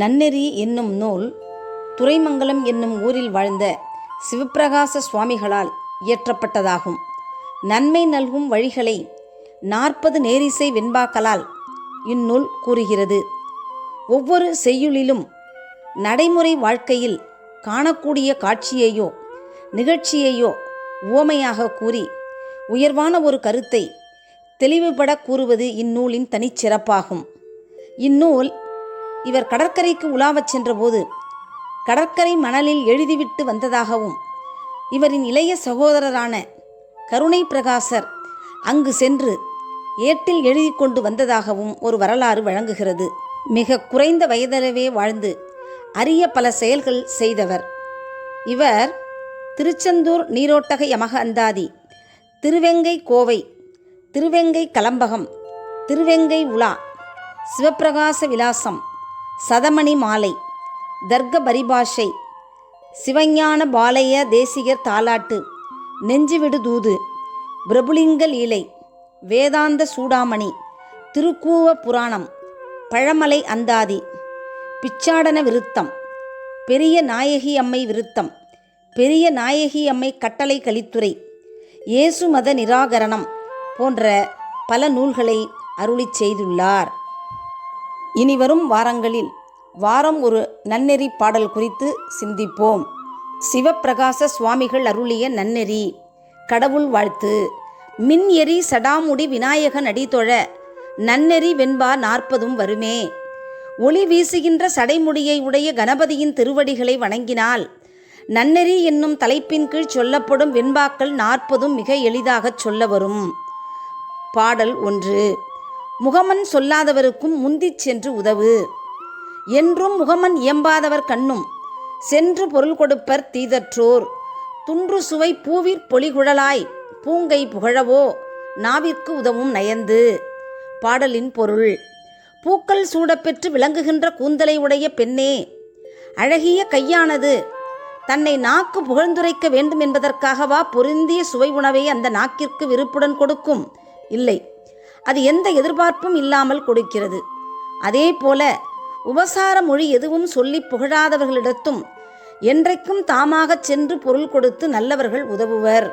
நன்னெறி என்னும் நூல் துறைமங்கலம் என்னும் ஊரில் வாழ்ந்த சிவப்பிரகாச சுவாமிகளால் இயற்றப்பட்டதாகும். நன்மை நல்கும் வழிகளை நாற்பது நேரிசை வெண்பாக்களால் இந்நூல் கூறுகிறது. ஒவ்வொரு செய்யுளிலும் நடைமுறை வாழ்க்கையில் காணக்கூடிய காட்சியையோ நிகழ்ச்சியையோ ஓமையாக கூறி உயர்வான ஒரு கருத்தை தெளிவுபட கூறுவது இந்நூலின் தனிச்சிறப்பாகும். இந்நூல் இவர் கடற்கரைக்கு உலாவச் சென்றபோது கடற்கரை மணலில் எழுதிவிட்டு வந்ததாகவும் இவரின் இளைய சகோதரரான கருணை பிரகாசர் அங்கு சென்று ஏட்டில் எழுதி கொண்டு வந்ததாகவும் ஒரு வரலாறு வழங்குகிறது. மிக குறைந்த வயதிலவே வாழ்ந்து அரிய பல செயல்கள் செய்தவர். இவர் திருச்செந்தூர் நீரோட்டக யமக அந்தாதி திருவெங்கை கோவை திருவெங்கை கலம்பகம் திருவெங்கை உலா சிவப்பிரகாச விலாசம் சதமணி மாலை தர்க்க பரிபாஷை சிவஞான பாலய தேசிகர் தாலாட்டு நெஞ்சுவிடு தூது பிரபுலிங்க லீலை வேதாந்த சூடாமணி திருக்கூவ புராணம் பழமலை அந்தாதி பிச்சாடன விருத்தம் பெரிய நாயகி அம்மை விருத்தம் பெரிய நாயகி அம்மை கட்டளை கலித்துறை இயேசு மத நிராகரணம் போன்ற பல நூல்களை அருளிச் செய்துள்ளார். இனி வரும் வாரங்களில் வாரம் ஒரு நன்னெறி பாடல் குறித்து சிந்திப்போம். சிவப்பிரகாச சுவாமிகள் அருளிய நன்னெறி கடவுள் வாழ்த்து. மின் எரி சடாமுடி விநாயகன் அடித்தொழ நன்னெறி வெண்பா நாற்பதும் வருமே. ஒளி வீசுகின்ற சடைமுடியை உடைய கணபதியின் திருவடிகளை வணங்கினால் நன்னெறி என்னும் தலைப்பின் கீழ் சொல்லப்படும் வெண்பாக்கள் நாற்பதும் மிக எளிதாகச் சொல்ல வரும். பாடல் ஒன்று. முகமன் சொல்லாதவருக்கும் முந்திச் சென்று உதவு. என்றும் முகமன் இயம்பாதவர் கண்ணும். சென்று பொருள் கொடுப்பர் தீதற்றோர். துன்று சுவை பூவிற் பொலிகுழலாய். பூங்கை புகழவோ? நாவிற்கு உதவும் நயந்து. பாடலின் பொருள். பூக்கள் சூடப்பெற்று விளங்குகின்ற கூந்தலை உடைய பெண்ணே. அழகிய கையானது. தன்னை நாக்கு புகழ்ந்துரைக்க வேண்டும் என்பதற்காகவா பொருந்திய சுவை உணவை அந்த நாக்கிற்கு விருப்புடன் கொடுக்கும்? இல்லை. அது எந்த எதிர்பார்ப்பும் இல்லாமல் கொடுக்கிறது. அதே போல உபசார மொழி எதுவும் சொல்லி புகழாதவர்களிடத்தும் என்றைக்கும் தாமாகச் சென்று பொருள் கொடுத்து நல்லவர்கள் உதவுவர்.